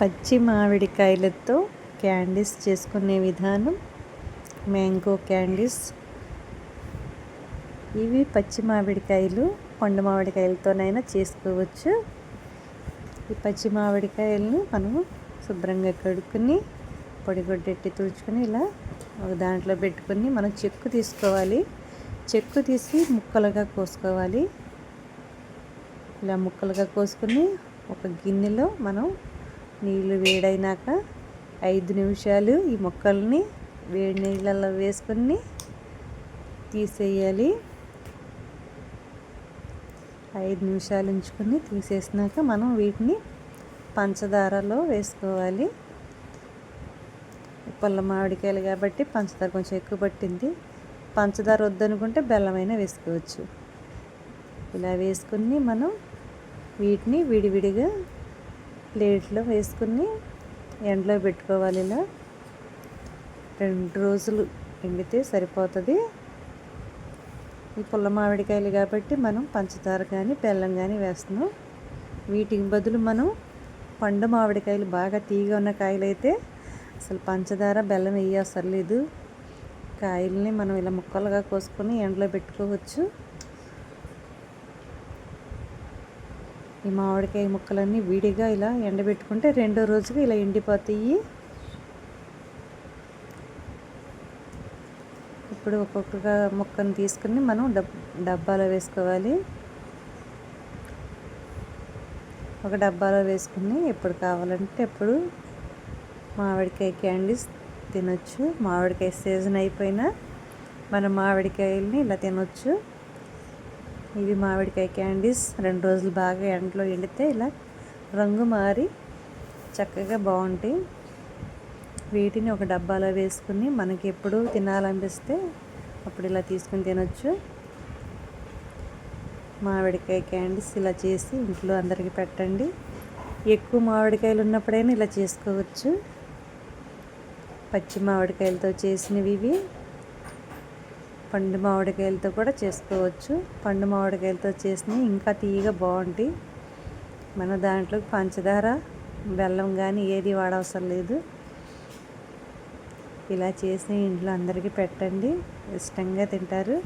పచ్చి మామిడికాయలతో క్యాండీస్ చేసుకునే విధానం. Mango candies. ఇవి పచ్చి మామిడికాయలు పండు మామిడికాయలతోనైనా చేసుకోవచ్చు. ఈ పచ్చి మామిడికాయలను మనము శుభ్రంగా కడుక్కుని పొడిగొడ్డెట్టి తుడుచుకొని ఇలా ఒక దాంట్లో పెట్టుకొని మనం చెక్కు తీసుకోవాలి. చెక్కు తీసి ముక్కలుగా కోసుకోవాలి. ఇలా ముక్కలుగా కోసుకొని ఒక గిన్నెలో మనం నీళ్ళు వేడైనాక ఐదు నిమిషాలు ఈ మొక్కల్ని వేడి నీళ్ళల్లో వేసుకొని తీసేయాలి. ఐదు నిమిషాలు ఉంచుకొని తీసేసినాక మనం వీటిని పంచదారలో వేసుకోవాలి. పుల్ల మామిడికాయలు కాబట్టి పంచదార కొంచెం ఎక్కువ పట్టింది. పంచదార వద్దనుకుంటే బెల్లమైనా వేసుకోవచ్చు. ఇలా వేసుకుని మనం వీటిని విడివిడిగా ప్లేట్లో వేసుకుని ఎండలో పెట్టుకోవాలి ఇలా. రెండు రోజులు ఎండితే సరిపోతుంది. ఈ పుల్ల మామిడికాయలు కాబట్టి మనం పంచదార కానీ బెల్లం కానీ వేస్తున్నాం. వీటికి బదులు మనం పండు మామిడికాయలు బాగా తీగ ఉన్న కాయలు అయితే అసలు పంచదార బెల్లం వేయవసరం లేదు. కాయల్ని మనం ఇలా ముక్కలుగా కోసుకొని ఎండలో పెట్టుకోవచ్చు. ఈ మామిడికాయ ముక్కలన్నీ విడిగా ఇలా ఎండబెట్టుకుంటే రెండో రోజుకి ఇలా ఎండిపోతాయి. ఇప్పుడు ఒక్కొక్క ముక్కను తీసుకుని మనం డబ్ డబ్బాలో వేసుకోవాలి. ఒక డబ్బాలో వేసుకుని ఎప్పుడు కావాలంటే ఎప్పుడు మామిడికాయ క్యాండీస్ తినొచ్చు. మామిడికాయ సీజన్ అయిపోయినా మన మామిడికాయల్ని ఇలా తినొచ్చు. ఇవి మామిడికాయ క్యాండీస్. రెండు రోజులు బాగా ఎండలో ఎండితే ఇలా రంగు మారి చక్కగా బాగుంటాయి. వీటిని ఒక డబ్బాలో వేసుకుని మనకి ఎప్పుడు తినాలనిపిస్తే అప్పుడు ఇలా తీసుకుని తినొచ్చు. మామిడికాయ క్యాండీస్ ఇలా చేసి ఇంట్లో అందరికీ పెట్టండి. ఎక్కువ మామిడికాయలు ఉన్నప్పుడైనా ఇలా చేసుకోవచ్చు. పచ్చి మామిడికాయలతో చేసినవి ఇవి. పండు మామిడికాయలతో కూడా చేసుకోవచ్చు. పండు మామిడికాయలతో చేసినవి ఇంకా తీయగా బాగుంటాయి. మన దాంట్లో పంచదార బెల్లం కానీ ఏది వాడవసరం లేదు. ఇలా చేసి ఇంట్లో అందరికీ పెట్టండి. ఇష్టంగా తింటారు.